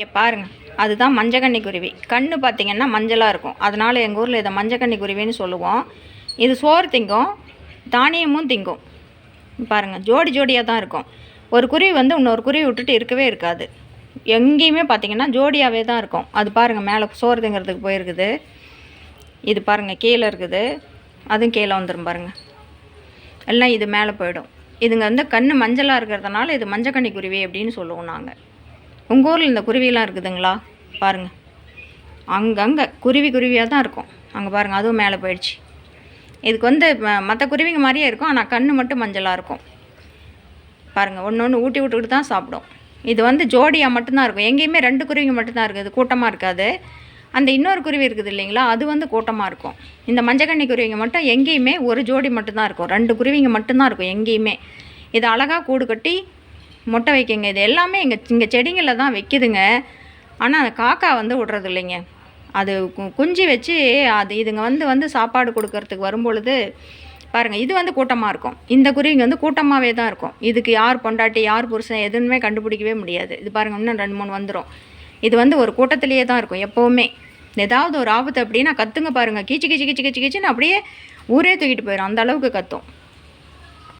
இங்கே பாருங்கள் அதுதான் மஞ்சக்கண்ணி குருவி. கண்ணு பார்த்தீங்கன்னா மஞ்சளாக இருக்கும். அதனால் எங்கள் ஊரில் இதை மஞ்சக்கண்ணி குருவின்னு சொல்லுவோம். இது சோறு திங்கும் தானியமும் திங்கும். பாருங்கள் ஜோடி ஜோடியாக தான் இருக்கும். ஒரு குருவி வந்து இன்னொரு குருவி விட்டுட்டு இருக்கவே இருக்காது. எங்கேயுமே பார்த்தீங்கன்னா ஜோடியாகவே தான் இருக்கும். அது பாருங்கள் மேலே சோறு திங்கிறதுக்கு போயிருக்குது. இது பாருங்கள் கீழே இருக்குது. அதுவும் கீழே வந்துடும் பாருங்கள் எல்லாம் இது மேலே போயிடும். இதுங்க வந்து கண் மஞ்சளாக இருக்கிறதுனால இது மஞ்சக்கண்ணி குருவி அப்படின்னு சொல்லுவோம் நாங்கள் உங்கள் ஊரில் இந்த குருவிலாம் இருக்குதுங்களா? பாருங்கள் அங்கங்கே குருவி குருவியாக தான் இருக்கும். அங்கே பாருங்கள் அதுவும் மேலே போயிடுச்சு. இதுக்கு வந்து மற்ற குருவிங்க மாதிரியே இருக்கும் ஆனால் கண் மட்டும் மஞ்சளாக இருக்கும். பாருங்கள் ஒன்று ஒன்று ஊட்டி விட்டுக்கிட்டு தான் சாப்பிடும். இது வந்து ஜோடியாக மட்டும்தான் இருக்கும். எங்கேயுமே ரெண்டு குருவிங்க மட்டும்தான் இருக்குது. கூட்டமாக இருக்காது. அந்த இன்னொரு குருவி இருக்குது இல்லைங்களா அது வந்து கூட்டமாக இருக்கும். இந்த மஞ்சக்கண்ணி குருவிங்க மட்டும் எங்கேயுமே ஒரு ஜோடி மட்டும்தான் இருக்கும். ரெண்டு குருவிங்க மட்டும்தான் இருக்கும் எங்கேயுமே. இது அழகாக கூடு கட்டி மொட்டை வைக்கிங்க. இது எல்லாமே இங்கே இங்கே செடிங்களில் தான் வைக்குதுங்க. ஆனால் அந்த காக்கா வந்து விடுறது இல்லைங்க அது கு- குஞ்சு வச்சு அது இதுங்க வந்து வந்து சாப்பாடு கொடுக்கறதுக்கு வரும்பொழுது பாருங்கள் இது வந்து கூட்டமாக இருக்கும். இந்த குருவிங்க வந்து கூட்டமாகவே தான் இருக்கும். இதுக்கு யார் பொண்டாட்டி யார் புருஷன் எதுவுமே கண்டுபிடிக்கவே முடியாது. இது பாருங்கள் இன்னும் ரெண்டு மூணு வந்துடும் இது வந்து ஒரு கூட்டத்திலேயே தான் இருக்கும் எப்போவுமே. ஏதாவது ஒரு ஆபத்து அப்படின்னா கத்துங்க பாருங்கள் கீச்சு கீச்சு கீச்சு கீச்சு கீச்சுன்னு அப்படியே ஊரே தூக்கிட்டு போயிடும் அந்த அளவுக்கு கத்தும்.